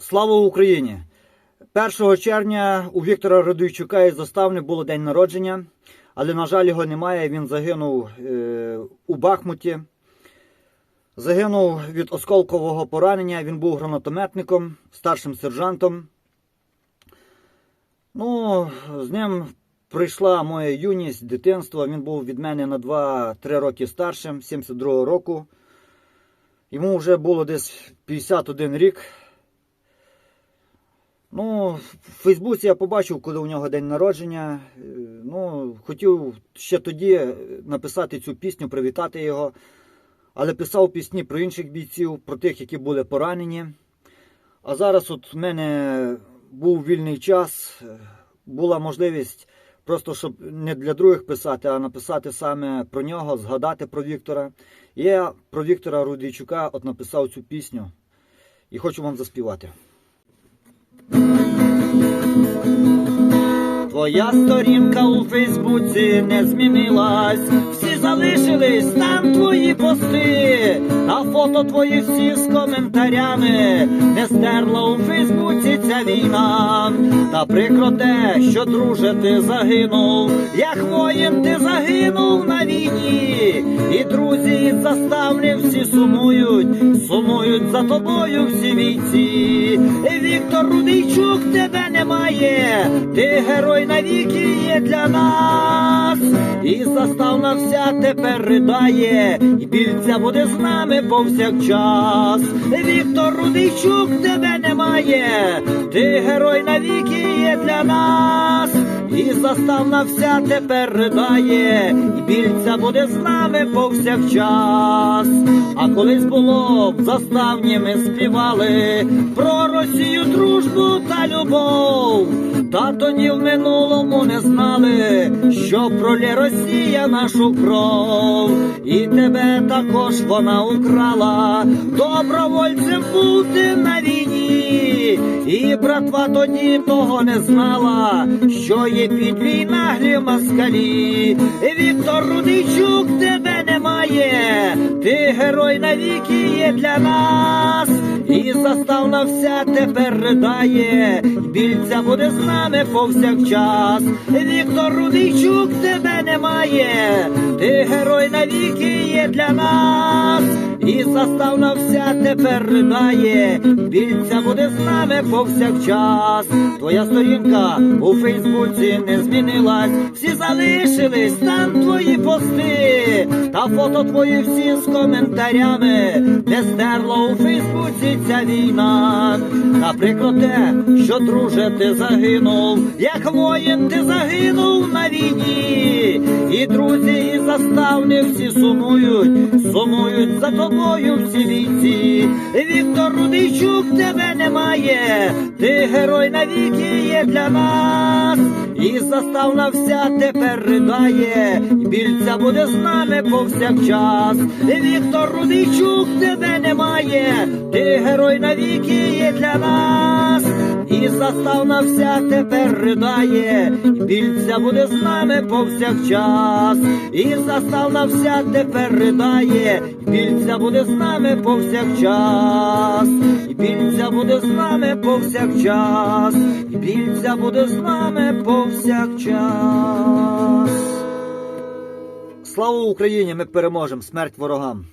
Слава Україні! 1 червня у Віктора Радуйчука із заставни було день народження, але, на жаль, його немає. Він загинув е, у Бахмуті. Загинув від осколкового поранення. Він був гранатометником, старшим сержантом. Ну, з ним прийшла моя юність, дитинство. Він був від мене на 2-3 роки старшим, 72-го року. Йому вже було десь 51 рік. Ну, в Фейсбуці я побачив, коли у нього день народження. Е, Ну, хотів ще тоді написати цю пісню, привітати його. Але писав пісні про інших бійців, про тих, які були поранені. А зараз от в мене був вільний час, е, була можливість просто, щоб не для других писати, а написати саме про нього, згадати про Віктора. І я про Віктора Рудійчука от написав цю пісню і хочу вам заспівати. Твоя сторінка у Фейсбуці не змінилась, всі залишились там твої пости, а фото твої всі з коментарями. Не стерла у Фейсбуці ця війна. Та прикро те, що друже ти загинув, як воїн ти загинув на війні, і друзі із заставні всі сумують, сумують за тобою всі війці. Віктор Рудийчук тебе немає, ти герой навіки є для нас, і заставна вся тепер ридає, і більця буде з нами повсякчас. Віктор Рудийчук тебе немає, ти герой навіки є для нас. І заставна вся тепер ридає, і більця буде з нами повсякчас. А колись було в заставні ми співали про Росію, дружбу та любов. Та тоді в минулому не знали, що пролє Росія нашу кров, і тебе також вона украла, добровольцем бути на війні, і братва тоді того не знала, що є під наглі москалі. Віктор Рудийчук тебе немає, ти герой навіки є для нас. І заставна вся тепер ридає, більця буде з нами повсякчас. Віктор Рудийчук тебе немає, ти герой навіки є для нас. І заставна вся тепер ридає, більця буде з нами повсякчас. Твоя сторінка у Фейсбуці не змінилась, всі залишились там твої пости, та фото твої всі з коментарями. Не стерла у Фейсбуці ця війна. Та прикро те, що друже ти загинув, як воїн ти загинув на війні, і друзі, і заставні всі сумують, сумують за тобою всі війці. Віктор Рудийчук тебе немає, ти герой навіки є для нас. І заставна вся тепер ридає, більця буде з нами повсякчас. Віктор Рудийчук тебе немає, ти герой навіки є для нас. І заставна вся тепер ридає, більця буде з нами повсякчас. І заставна вся тепер ридає, більця буде з нами повсякчас. І більця буде з нами повсякчас. І більця буде з нами повсякчас. Слава Україні! Ми переможемо! Смерть ворогам!